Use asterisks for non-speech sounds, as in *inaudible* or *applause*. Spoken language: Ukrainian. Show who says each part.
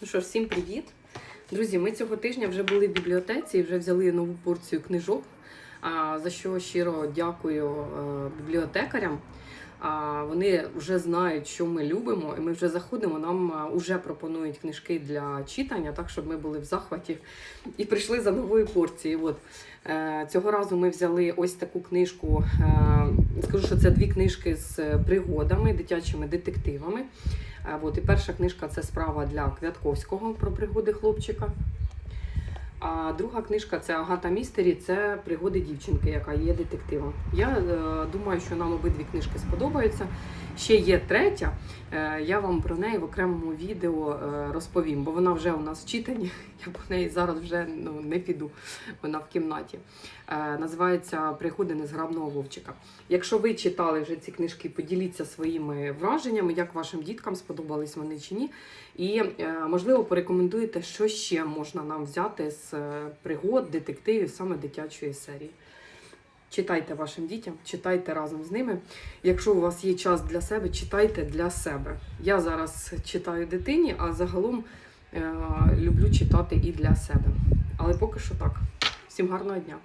Speaker 1: Ну що ж, всім привіт. Друзі, ми цього тижня вже були в бібліотеці і вже взяли нову порцію книжок. За що щиро дякую е, бібліотекарям. Вони вже знають, що ми любимо, і ми вже заходимо. Нам вже пропонують книжки для читання, так щоб ми були в захваті і прийшли за новою порцією. От е, цього разу ми взяли ось таку книжку. е, Скажу, що це дві книжки з пригодами, дитячими детективами. Е, От, і перша книжка це справа для Квятковського про пригоди хлопчика. А друга книжка це Агата Містері, це пригоди дівчинки, яка є детективом. Я е, думаю, що нам обидві книжки сподобаються. Ще є третя. Е, я вам про неї в окремому відео е, розповім, бо вона вже у нас в читанні. *laughs* Я по неї зараз вже ну, не піду. Вона в кімнаті. Е, називається Пригоди незграбного вовчика. Якщо ви читали вже ці книжки, поділіться своїми враженнями, як вашим діткам сподобались вони чи ні. І, е, можливо, порекомендуєте, що ще можна нам взяти з е, пригод, детективів, саме дитячої серії. Читайте вашим дітям, читайте разом з ними. Якщо у вас є час для себе, читайте для себе. Я зараз читаю дитині, а загалом е, люблю читати і для себе. Але поки що так. Всім гарного дня!